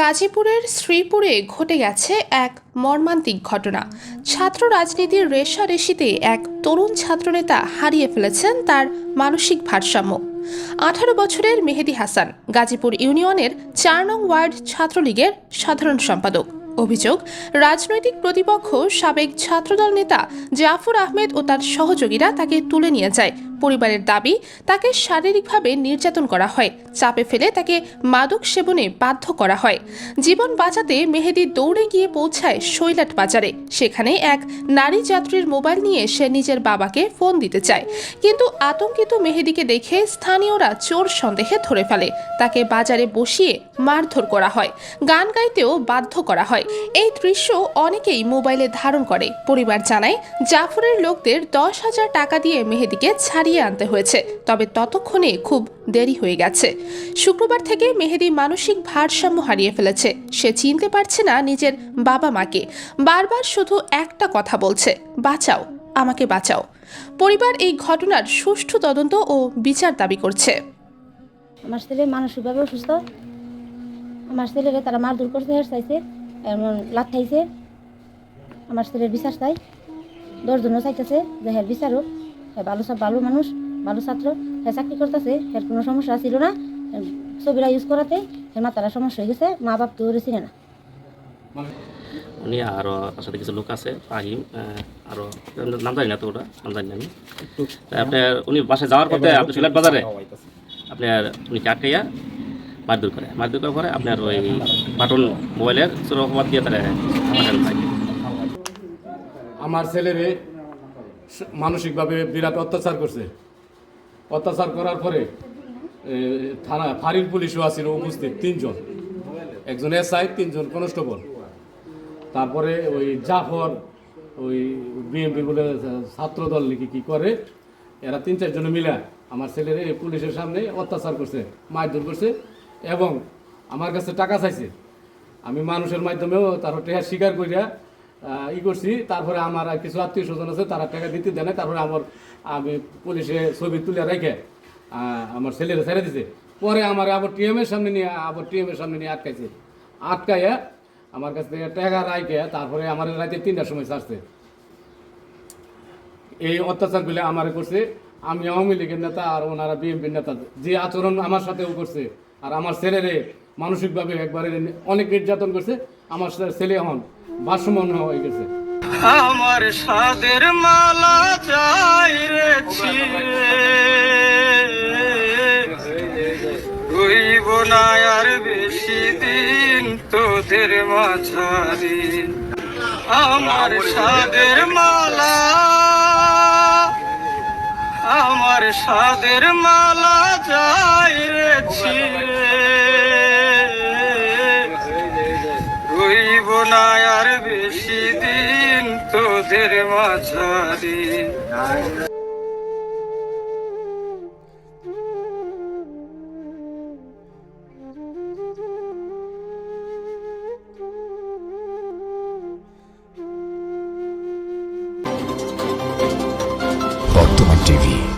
গাজীপুরের শ্রীপুরে ঘটে গেছে এক মর্মান্তিক ঘটনা। ছাত্র রাজনীতির রেশারেশিতে এক তরুণ ছাত্রনেতা হারিয়ে ফেলেছেন তার মানসিক ভারসাম্য। আঠারো বছরের মেহেদি হাসান, গাজীপুর ইউনিয়নের চার নং ওয়ার্ড ছাত্রলীগের সাধারণ সম্পাদক। অভিযোগ, রাজনৈতিক প্রতিপক্ষ সাবেক ছাত্রদল নেতা জাফর আহমেদ ও তার সহযোগীরা তাকে তুলে নিয়ে যায় পরিবারের দাবি, তাকে শারীরিকভাবে নির্যাতন করা হয়। চাপে ফেলে তাকে মাদক সেবনে বাধ্য করা হয়। জীবন বাঁচাতে মেহেদি দৌড়ে গিয়ে পৌঁছায় শৈলাট বাজারে। সেখানে এক নারী যাত্রীর মোবাইল নিয়ে সে নিজের বাবাকে ফোন দিতে চায়। কিন্তু আতঙ্কিত মেহেদিকে দেখে স্থানীয়রা চোর সন্দেহে ধরে ফেলে। তাকে বাজারে বসিয়ে মারধর করা হয়। গান গাইতেও বাধ্য করা হয়। এই দৃশ্য অনেকেই মোবাইলে ধারণ করে। পরিবার জানায়, জাফরের লোকদের দশ হাজার টাকা দিয়ে মেহেদিকে ছাড়িয়ে আনতে হয়েছে। তবে ততক্ষণে খুব দেরি হয়ে গেছে। শুক্রবার থেকে মেহেদি মানসিক ভারসাম্য হারিয়ে ফেলেছে। সে চিনতে পারছে না নিজের বাবা মাকে। বারবার শুধু একটা কথা বলছে, বাঁচাও, আমাকে বাঁচাও। পরিবার এই ঘটনার সুষ্ঠু তদন্ত ও বিচার দাবি করছে। আমার ছেলে মানসিকভাবে অসুস্থ। আমার ছেলেরে তারা মারধর করতে চাইছে, এমন লাত খাইছে। আমার ছেলের বিচার চাই। দশজনও চাইতেছে যে হ্যাঁ বিচারক হ্যাঁ ভালো সব ভালো মানুষ ভালো ছাত্র হ্যাঁ চাকরি করতেছে হ্যাঁ কোনো সমস্যা ছিল না। ছবিরা ইউজ করাতে হ্যাঁ মাতারা সমস্যা হয়ে গেছে মা বাপ তো ওরে না। উনি আরও তার সাথে কিছু লোক আছে ফাহিম আরও নাম জানি না তো ওটা নাম জানি না আমি। আপনার উনি বাসায় যাওয়ার পথে আপনি সিলেট বাজারে? আপনার উনি আটকাইয়া মারধর করে? মারধর করার পরে আপনার ওই বাটন মোবাইলের অপবাদ দিয়ে তারা আমার ছেলেরে মানসিকভাবে বিরাট অত্যাচার করছে। অত্যাচার করার পরে থানা, ফাঁড়ির পুলিশও আছিল উপস্থিত তিনজন। একজন এসআই, তিনজন কনস্টেবল। তারপরে ওই জাফর, ওই বিএমপি বলে ছাত্রদল নাকি কি করে, এরা তিন, চারজনে মিলে আমার ছেলের পুলিশের সামনে অত্যাচার করছে, মারধর করছে এবং আমার কাছে টাকা চাইছে। আমি মানুষের মাধ্যমেও তার টাকা স্বীকার করিয়া ই করছি। তারপরে আমার কিছু আত্মীয় স্বজন আছে, তারা টাকা দিতে দেয় না। তারপরে আমার, আমি পুলিশে ছবি তুলে রেখে আমার ছেলেরা ছেড়ে দিছে। পরে আমার আবার টিএমের সামনে নিয়ে, আবার টিএমের সামনে নিয়ে আটকাইছে। আটকাইয়া আমার কাছ থেকে টাকা রাইকে তারপরে আমার রাতে তিনটার সময় ছাড়ছে। এই অত্যাচারগুলো আমার করছে। আমি আওয়ামী লীগের নেতা আর ওনারা বিএনপির নেতা। যে আচরণ আমার সাথেও করছে, আর আমার ছেলেরে মানসিকভাবে একবারে অনেক নির্যাতন করছে। আমার ছেলে এখন ভাষ্যমান হয়ে গেছে। আমার সাদের মালা চাই রে হইব না আর বেশি দিন তোদের মাঝারি। আমার সাদের মালা, আমার সাদের মালা চাই রে হইব না পথের মাঝারি। বর্তমান টিভি।